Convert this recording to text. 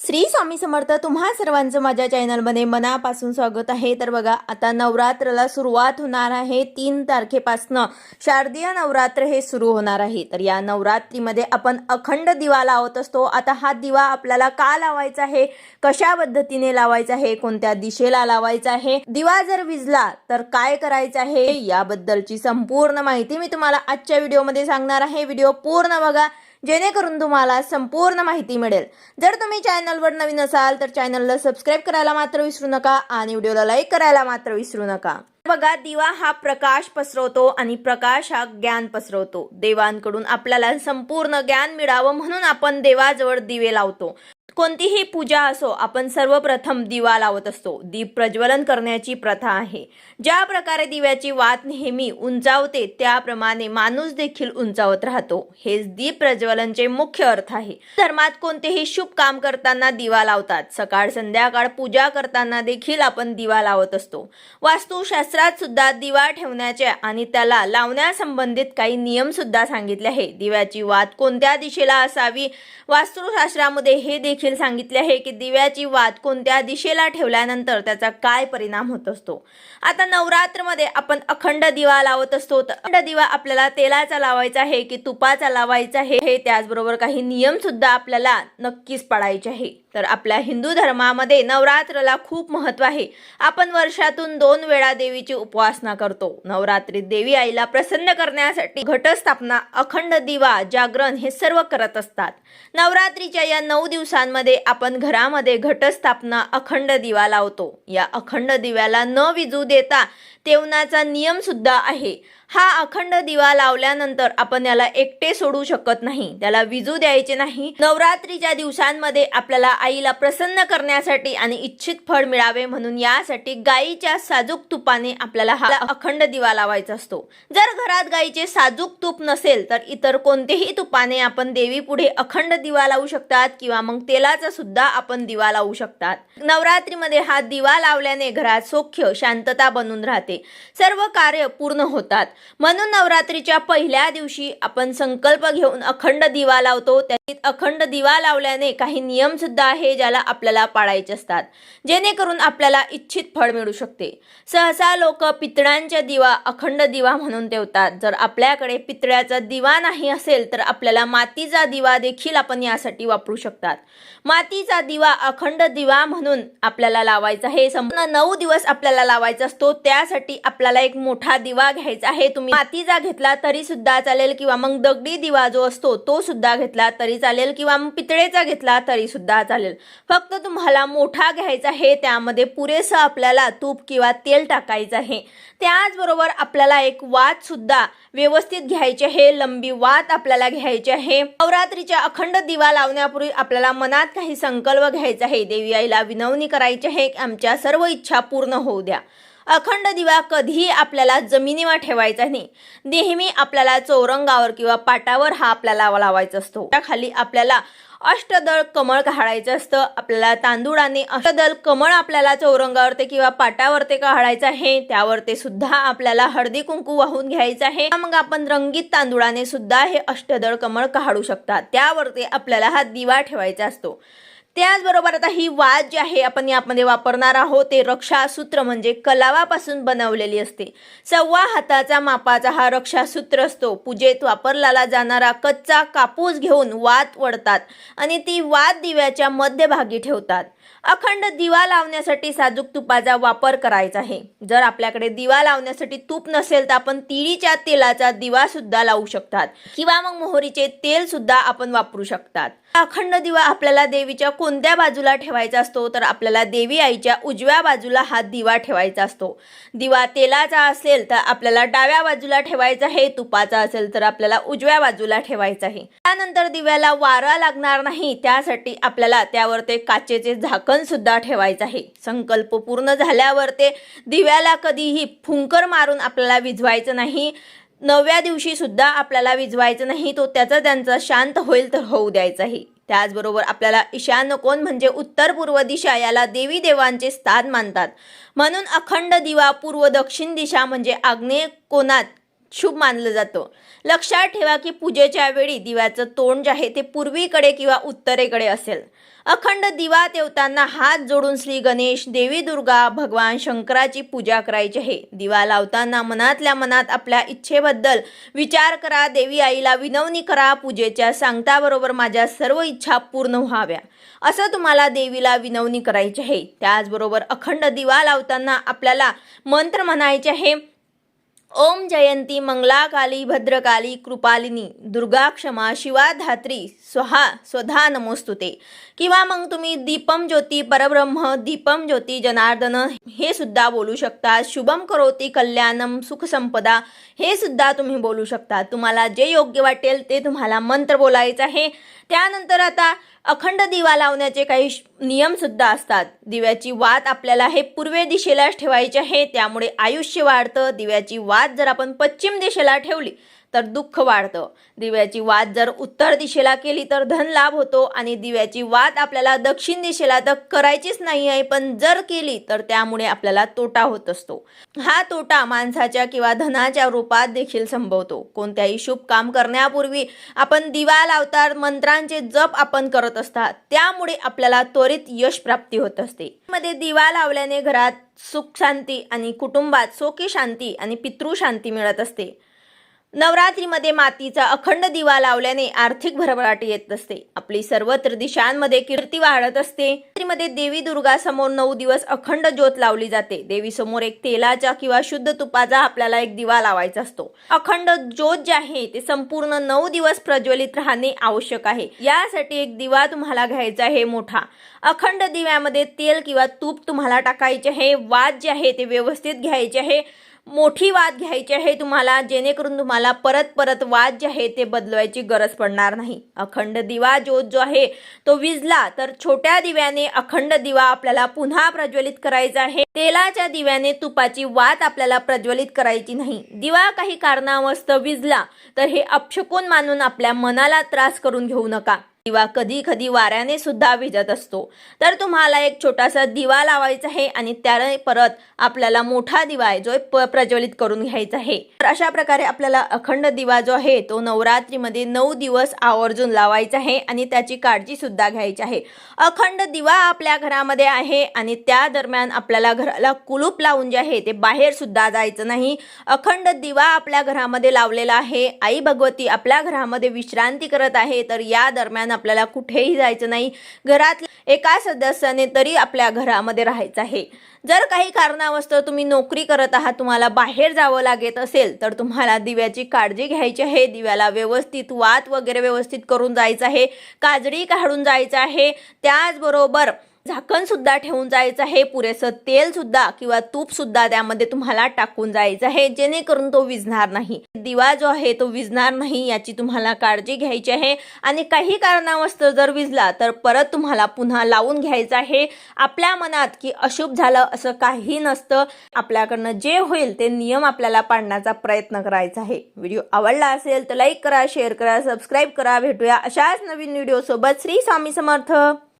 श्री स्वामी समर्थ तुम्हा सर्वांचं माझ्या चॅनलमध्ये मनापासून स्वागत आहे. तर बघा आता नवरात्राला सुरुवात होणार आहे तीन तारखेपासनं. शारदीय नवरात्र हे सुरू होणार आहे. तर या नवरात्रीमध्ये आपण अखंड दिवा लावत असतो. आता हा दिवा आपल्याला का लावायचा आहे? कशा पद्धतीने लावायचा आहे? कोणत्या दिशेला लावायचा आहे? दिवा जर विजला तर काय करायचं आहे? याबद्दलची संपूर्ण माहिती मी तुम्हाला आजच्या व्हिडिओमध्ये सांगणार आहे. व्हिडिओ पूर्ण बघा. जेणेकरून तुम्हाला संपूर्ण माहिती मिळेल. जर तुम्ही चॅनलवर नवीन असाल तर चॅनलला सबस्क्राईब करायला मात्र विसरू नका आणि व्हिडिओला लाईक करायला मात्र विसरू नका. बघा दिवा हा प्रकाश पसरवतो आणि प्रकाश हा ज्ञान पसरवतो. देवांकडून आपल्याला संपूर्ण ज्ञान मिळावं म्हणून आपण देवाजवळ दिवे लावतो. कोणतीही पूजा असो आपण सर्वप्रथम दिवा लावत असतो. दीप प्रज्वलन करण्याची प्रथा आहे. ज्या प्रकारे दिव्याची वात नेहमी उंचावते त्याप्रमाणे माणूस देखील उंचावत राहतो. हेच दीप प्रज्वलनचे मुख्य अर्थ आहे. धर्मात कोणतेही शुभ काम करताना दिवा लावतात. सकाळ संध्याकाळ पूजा करताना देखील आपण दिवा लावत असतो. वास्तुशास्त्रात सुद्धा दिवा ठेवण्याचे आणि त्याला लावण्यासंबंधित काही नियम सुद्धा सांगितले आहे दिव्याची वात कोणत्या दिशेला असावी? वास्तुशास्त्रामध्ये हे देखील देखील सांगितले आहे की दिव्याची वात कोणत्या दिशेला ठेवल्यानंतर त्याचा काय परिणाम होत असतो. आता नवरात्रमध्ये आपण अखंड दिवा लावत असतो. तर अखंड दिवा आपल्याला तेलाचा लावायचा आहे की तुपाचा लावायचा आहे. हे त्याचबरोबर काही नियम सुद्धा आपल्याला नक्कीच पाळायचे आहे. तर आपल्या हिंदू धर्मामध्ये नवरात्रला खूप महत्त्व आहे. आपण वर्षातून दोन वेळा देवीची उपासना करतो. नवरात्रीत देवी आईला प्रसन्न करण्यासाठी घटस्थापना अखंड दिवा जागरण हे सर्व करत असतात. नवरात्रीच्या या नऊ दिवसांमध्ये आपण घरामध्ये घटस्थापना अखंड दिवा लावतो. या अखंड दिव्याला न विजू देता तेवणाचा नियम सुद्धा आहे. हा अखंड दिवा लावल्यानंतर आपण याला एकटे सोडू शकत नाही. त्याला विजू द्यायचे नाही. नवरात्रीच्या दिवसांमध्ये आपल्याला आईला प्रसन्न करण्यासाठी आणि इच्छित फळ मिळावे म्हणून यासाठी गाईच्या साजूक तुपाने आपल्याला हा अखंड दिवा लावायचा असतो. जर घरात गाईचे साजूक तूप नसेल तर इतर कोणतेही तुपाने आपण देवी पुढे अखंड दिवा लावू शकतात किंवा मग तेलाचा सुद्धा आपण दिवा लावू शकतात. नवरात्रीमध्ये हा दिवा लावल्याने घरात सौख्य शांतता बनून राहते. सर्व कार्य पूर्ण होतात. म्हणून नवरात्रीच्या पहिल्या दिवशी आपण संकल्प घेऊन अखंड दिवा लावतो. त्यात अखंड दिवा लावल्याने काही नियम सुद्धा आहे ज्याला आपल्याला पाळायचे असतात. जेणेकरून आपल्याला इच्छित फळ मिळू शकते. सहसा लोक पितळांच्या दिवा अखंड दिवा म्हणून ठेवतात. जर आपल्याकडे पितळ्याचा दिवा नाही असेल तर आपल्याला मातीचा दिवा देखील आपण यासाठी वापरू शकतात. मातीचा दिवा अखंड दिवा म्हणून आपल्याला लावायचा हे संपूर्ण नऊ दिवस आपल्याला लावायचा असतो. त्यासाठी आपल्याला एक मोठा दिवा घ्यायचा आहे. तुम्ही मातीचा घेतला तरी सुद्धा चालेल किंवा मग दगडी दिवा जो असतो तो सुद्धा घेतला तरी चालेल किंवा मग पितळेचा घेतला तरी सुद्धा चालेल. फक्त तुम्हाला मोठा घ्यायचा आहे त्यामध्ये पुरेसं आपल्याला तूप किंवा तेल टाकायचं आहे. त्याचबरोबर आपल्याला एक वात सुद्धा व्यवस्थित घ्यायची आहे लंबी वात आपल्याला घ्यायची आहे. नवरात्रीच्या अखंड दिवा लावण्यापूर्वी आपल्याला मनात काही संकल्प घ्यायचा आहे. देवी आईला विनवणी करायची आहे की आमच्या सर्व इच्छा पूर्ण होऊ द्या. अखंड दिवा कधीही आपल्याला जमिनीवर ठेवायचा नाही. नेहमी आपल्याला चौरंगावर किंवा पाटावर हा आपल्याला लावायचा असतो. त्याखाली आपल्याला अष्टदळ कमळ काढायचं असतं. आपल्याला तांदूळाने अष्टदल कमळ आपल्याला चौरंगावरती किंवा पाटावरती काढायचं आहे. त्यावरती सुद्धा आपल्याला हळदी कुंकू वाहून घ्यायचं आहे. मग आपण रंगीत तांदूळाने सुद्धा हे अष्टदळ कमळ काढू शकतात त्यावरती आपल्याला हा दिवा ठेवायचा असतो. त्याचबरोबर आता ही वाद जी आहे आपण यामध्ये वापरणार आहोत ते रक्षासूत्र म्हणजे कलावापासून बनवलेली असते. सव्वा हाताचा मापाचा हा रक्षासूत्र असतो. पूजेत वापरला जाणारा कच्चा कापूस घेऊन वात वडतात आणि ती वात दिव्याच्या मध्यभागी ठेवतात. अखंड दिवा लावण्यासाठी साजूक तुपाचा वापर करायचा आहे. जर आपल्याकडे दिवा लावण्यासाठी तूप नसेल तर आपण तिळीच्या तेलाचा दिवा सुद्धा लावू शकतात किंवा मग मोहरीचे तेल सुद्धा आपण वापरू शकतात. अखंड दिवा आपल्याला देवीच्या कोणत्या बाजूला ठेवायचा असतो तर आपल्याला देवी आईच्या उजव्या बाजूला हा दिवा ठेवायचा असतो. दिवा तेलाचा असेल तर आपल्याला डाव्या बाजूला ठेवायचा आहे तुपाचा असेल तर आपल्याला उजव्या बाजूला ठेवायचा आहे. त्यानंतर दिव्याला वारा लागणार नाही त्यासाठी आपल्याला त्यावर ते काचेचे झाकण सुद्धा ठेवायचं आहे. संकल्प पूर्ण झाल्यावर ते दिव्याला कधीही फुंकर मारून आपल्याला विझवायचं नाही. नवव्या दिवशी सुद्धा आपल्याला विजवायचं नाही तो त्याचा त्यांचा शांत होईल तर होऊ द्यायचाही. त्याचबरोबर आपल्याला ईशान्य कोण म्हणजे उत्तर पूर्व दिशा याला देवी देवांचे स्थान मानतात. म्हणून अखंड दिवा पूर्व दक्षिण दिशा म्हणजे आग्नेय कोणात शुभ मानलं जातं. लक्षात ठेवा की पूजेच्या वेळी दिव्याचं तोंड जे आहे ते पूर्वीकडे किंवा उत्तरेकडे असेल. अखंड दिवा देवतांना हात जोडून श्री गणेश देवी दुर्गा भगवान शंकराची पूजा करायची आहे. दिवा लावताना मनातल्या मनात आपल्या इच्छेबद्दल विचार करा देवी आईला विनवणी करा पूजेच्या सांगताबरोबर माझ्या सर्व इच्छा पूर्ण व्हाव्या. असं तुम्हाला देवीला विनवणी करायची आहे. त्याचबरोबर अखंड दिवा लावताना आपल्याला मंत्र म्हणायचे आहे ओम जयंती मंगलाकाली भद्रकाली कृपालिनी दुर्गा क्षमा शिवा धात्री स्वहा स्वधा नमोस्तुते. किंवा मग तुम्ही दीपम ज्योती परब्रह्म दीपम ज्योती जनार्दन हे सुद्धा बोलू शकता. शुभम करोती कल्याणम सुखसंपदा हे सुद्धा तुम्ही बोलू शकता. तुम्हाला जे योग्य वाटेल ते तुम्हाला मंत्र बोलायचं आहे. त्यानंतर आता अखंड दिवा लावण्याचे काही नियम सुद्धा असतात. दिव्याची वात आपल्याला हे पूर्वे दिशेलाच ठेवायची आहे. त्यामुळे आयुष्य वाढतं. दिव्याची वात जर आपण पश्चिम दिशेला ठेवली तर दुःख वाढतं. दिव्याची वात जर उत्तर दिशेला केली तर धन लाभ होतो आणि दिव्याची वात आपल्याला दक्षिण दिशेला तर करायचीच नाही आहे पण जर केली तर त्यामुळे आपल्याला तोटा होत असतो. हा तोटा माणसाच्या किंवा धनाच्या रूपात देखील संभवतो. कोणत्याही शुभ काम करण्यापूर्वी आपण दिवा लावतात मंत्रांचे जप आपण करत असतात. त्यामुळे आपल्याला त्वरित यश प्राप्ती होत असते. मध्ये दिवा लावल्याने घरात सुख शांती आणि कुटुंबात सोखी शांती आणि पितृशांती मिळत असते. नवरात्रीमध्ये मातीचा अखंड दिवा लावल्याने आर्थिक भरभराट येत असते. आपली सर्वत्र दिशांमध्ये कीर्ती वाढत असते. नवरात्रीमध्ये देवी दुर्गा समोर नऊ दिवस अखंड ज्योत लावली जाते. देवी समोर एक तेलाचा किंवा शुद्ध तुपाचा आपल्याला एक दिवा लावायचा असतो. अखंड ज्योत जे आहे ते संपूर्ण नऊ दिवस प्रज्वलित राहणे आवश्यक आहे. यासाठी एक दिवा तुम्हाला घ्यायचा आहे मोठा. अखंड दिव्यामध्ये तेल किंवा तूप तुम्हाला टाकायचे आहे. वाद जे आहे ते व्यवस्थित घ्यायचे आहे. मोठी वाद घ्यायची आहे तुम्हाला जेणेकरून तुम्हाला परत परत वाद जे आहे ते बदलवायची गरज पडणार नाही. अखंड दिवा ज्योत जो आहे तो विजला तर छोट्या दिव्याने अखंड दिवा आपल्याला पुन्हा प्रज्वलित करायचा आहे. तेलाच्या दिव्याने तुपाची वात आपल्याला प्रज्वलित करायची नाही. दिवा काही कारणावस्त विजला तर हे अपशकून मानून आपल्या मनाला त्रास करून घेऊ नका. दिवा कधी कधी वाऱ्याने सुद्धा भिजत असतो. तर तुम्हाला एक छोटासा दिवा लावायचा आहे आणि त्याने परत आपल्याला मोठा दिवा आहे जो प्रज्वलित करून घ्यायचा आहे. तर अशा प्रकारे आपल्याला अखंड दिवा जो आहे तो नवरात्रीमध्ये नऊ दिवस आवर्जून लावायचा आहे आणि त्याची काळजी सुद्धा घ्यायची आहे. अखंड दिवा आपल्या घरामध्ये आहे आणि त्या दरम्यान आपल्याला घराला कुलूप लावून जे आहे ते बाहेर सुद्धा जायचं नाही. अखंड दिवा आपल्या घरामध्ये लावलेला आहे. आई भगवती आपल्या घरामध्ये विश्रांती करत आहे. तर या दरम्यान आपल्याला कुठेही जायचं नाही. घरात एका सदस्याने तरी आपल्या घरामध्ये राहायचं आहे. जर काही कारणावस्तव तुम्ही नोकरी करत आहात तुम्हाला बाहेर जावं लागत असेल तर तुम्हाला दिव्याची काळजी घ्यायची आहे. दिव्याला व्यवस्थित वात वगैरे व्यवस्थित करून जायचं आहे. काजळी काढून जायचं आहे. त्याचबरोबर झाकण सुद्धा ठेवून जायचं आहे. पुरेसं तेल सुद्धा किंवा तूप सुद्धा त्यामध्ये तुम्हाला टाकून जायचं आहे. जेणेकरून तो विझणार नाही. दिवा जो आहे तो विझणार नाही याची तुम्हाला काळजी घ्यायची आहे. आणि काही कारणावस्तव जर विझला तर परत तुम्हाला पुन्हा लावून घ्यायचं आहे. आपल्या मनात की अशुभ झालं असं काही नसतं. आपल्याकडनं जे होईल ते नियम आपल्याला पाळण्याचा प्रयत्न करायचा आहे. व्हिडिओ आवडला असेल तर लाईक करा शेअर करा सबस्क्राईब करा. भेटूया अशाच नवीन व्हिडिओ सोबत श्री स्वामी समर्थ.